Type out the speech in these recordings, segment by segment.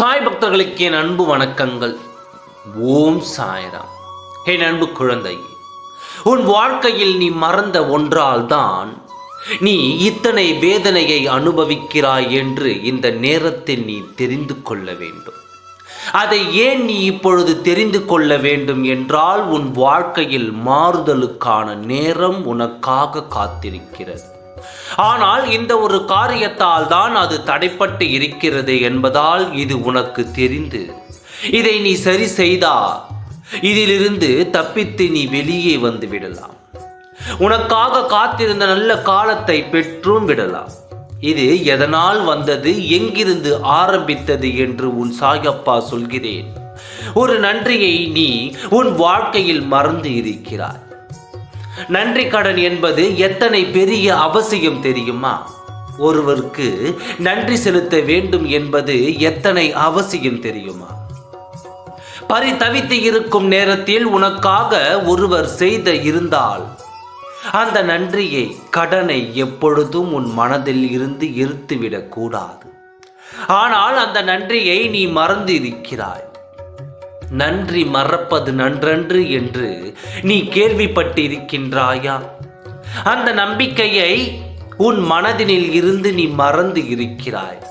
சாய் பக்தர்களுக்கு என் அன்பு வணக்கங்கள். ஓம் சாய்ராம். என் அன்பு குழந்தை உன் வாழ்க்கையில் நீ மறந்த ஒன்றால்தான் நீ இத்தனை வேதனையை அனுபவிக்கிறாய் என்று இந்த நேரத்தில் நீ தெரிந்து கொள்ள வேண்டும். அதை ஏன் நீ இப்பொழுது தெரிந்து கொள்ள வேண்டும் என்றால் உன் வாழ்க்கையில் மாறுதலுக்கான நேரம் உனக்காக காத்திருக்கிறது. ஆனால் இந்த ஒரு காரியத்தால் தான் அது தடைப்பட்டு இருக்கிறது என்பதால் இது உனக்கு தெரிந்து. இதை நீ சரி செய்தா இதிலிருந்து தப்பித்து நீ வெளியே வந்து விடலாம். உனக்காக காத்திருந்த நல்ல காலத்தை பெற்றும் விடலாம். இது எதனால் வந்தது எங்கிருந்து ஆரம்பித்தது என்று உன் சாயப்பா சொல்கிறேன். ஒரு நன்றியை நீ உன் வாழ்க்கையில் மறந்து இருக்கிறாய். நன்றி கடன் என்பது எத்தனை பெரிய அவசியம் தெரியுமா? ஒருவருக்கு நன்றி செலுத்த வேண்டும் என்பது எத்தனை அவசியம் தெரியுமா? பரிதவித்து இருக்கும் நேரத்தில் உனக்காக ஒருவர் செய்த இருந்தால் அந்த நன்றியை கடனை எப்பொழுதும் உன் மனதில் இருந்து எரித்துவிடக் கூடாது. ஆனால் அந்த நன்றியை நீ மறந்து இருக்கிறாய் நன்றி மறப்பது நன்றன்று என்று நீ கேள்விப்பட்டிருக்கின்றாயா? அந்த நம்பிக்கையை உன் மனதினில் இருந்து நீ மறந்து இருக்கிறாய்.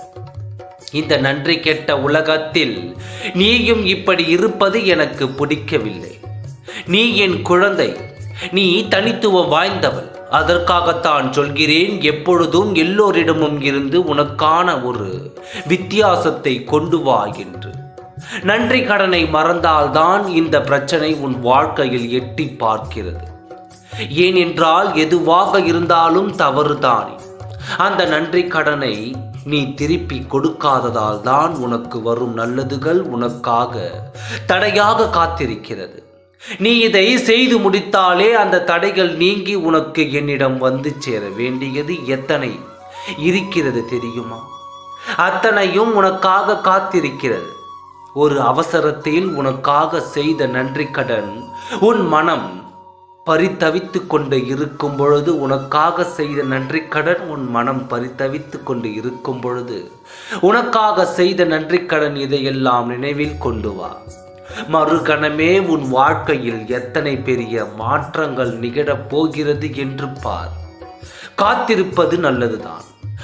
இந்த நன்றி கெட்ட உலகத்தில் நீயும் இப்படி இருப்பது எனக்கு பிடிக்கவில்லை. நீ என் குழந்தை நீ தனித்துவம் வாய்ந்தவள். அதற்காகத்தான் சொல்கிறேன் எப்பொழுதும் எல்லோரிடமும் இருந்து உனக்கான ஒரு வித்தியாசத்தை கொண்டு வா என்று. நன்றி கடனை மறந்தால்தான் இந்த பிரச்சனை உன் வாழ்க்கையில் எட்டி பார்க்கிறது. ஏனென்றால் எதுவாக இருந்தாலும் தவறுதானே. அந்த நன்றி கடனை நீ திருப்பி கொடுக்காததால் தான் உனக்கு வரும் நல்லதுகள் உனக்காக தடையாக காத்திருக்கிறது. நீ இதை செய்து முடித்தாலே அந்த தடைகள் நீங்கி உனக்கு என்னிடம் வந்து சேர வேண்டியது எத்தனை? இருக்கிறது தெரியுமா? அத்தனையும் உனக்காக காத்திருக்கிறது. ஒரு அவசரத்தில் உனக்காக செய்த நன்றி கடன் உன் மனம் பரித்தவித்து கொண்டு இருக்கும் பொழுது உனக்காக செய்த நன்றி கடன் உன் மனம் பரித்தவித்து கொண்டு இருக்கும் பொழுது உனக்காக செய்த நன்றி கடன் இதையெல்லாம் நினைவில் கொண்டு வா. மறுகணமே உன் வாழ்க்கையில் எத்தனை பெரிய மாற்றங்கள் நிகழப் போகிறது என்று பார். காத்திருப்பது நல்லதுதான்.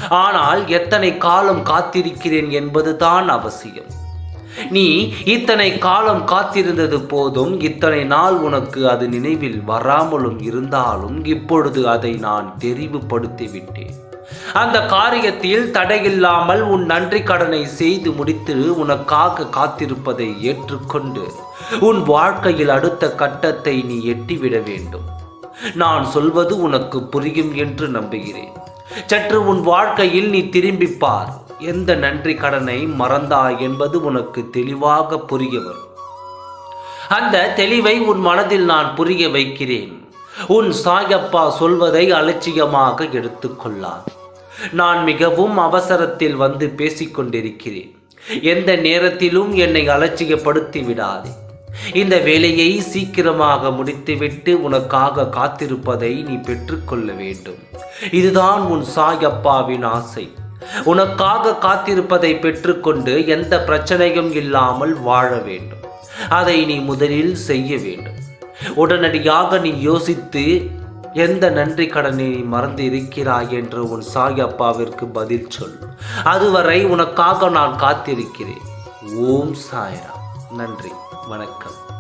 ஆனால் எத்தனை காலம் காத்திருக்கிறேன் என்பதுதான் அவசியம். நீ இத்தனை காலம் காத்திருந்தது போதும் இத்தனை நாள் உனக்கு அது நினைவில் வராமலும் இருந்தாலும் இப்பொழுது அதை நான் தெரிவுபடுத்தி விட்டேன் அந்த காரியத்தில் தடையில்லாமல் உன் நன்றி கடனை செய்து முடித்து உனக்காக காத்திருப்பதை ஏற்றுக்கொண்டு உன் வாழ்க்கையில் அடுத்த கட்டத்தை நீ எட்டிவிட வேண்டும். நான் சொல்வது உனக்கு புரியும் என்று நம்புகிறேன். சற்று உன் வாழ்க்கையில் நீ திரும்பி பார். எந்த நன்றி கடனை மறந்தாய் என்பது உனக்கு தெளிவாக புரிய வரும். அந்த தெளிவை உன் மனதில் நான் புரிய வைக்கிறேன். உன் சாயப்பா சொல்வதை அலட்சியமாக எடுத்துக்கொள்ளார் நான் மிகவும் அவசரத்தில் வந்து பேசிக்கொண்டிருக்கிறேன். எந்த நேரத்திலும் என்னை அலட்சியப்படுத்தி விடாதே. இந்த வேலையை சீக்கிரமாக முடித்துவிட்டு உனக்காக காத்திருப்பதை நீ பெற்றுக்கொள்ள வேண்டும். இதுதான் உன் சாயப்பாவின் ஆசை. உனக்காக காத்திருப்பதை பெற்றுக்கொண்டு எந்த பிரச்சனையும் இல்லாமல் வாழ வேண்டும். அதை நீ முதலில் செய்ய வேண்டும். உடனடியாக நீ யோசித்து எந்த நன்றி கடனை நீ மறந்து இருக்கிறாய் என்று உன் சாய் அப்பாவிற்கு பதில் சொல். அதுவரை உனக்காக நான் காத்திருக்கிறேன். ஓம் சாய்ராம். நன்றி. வணக்கம்.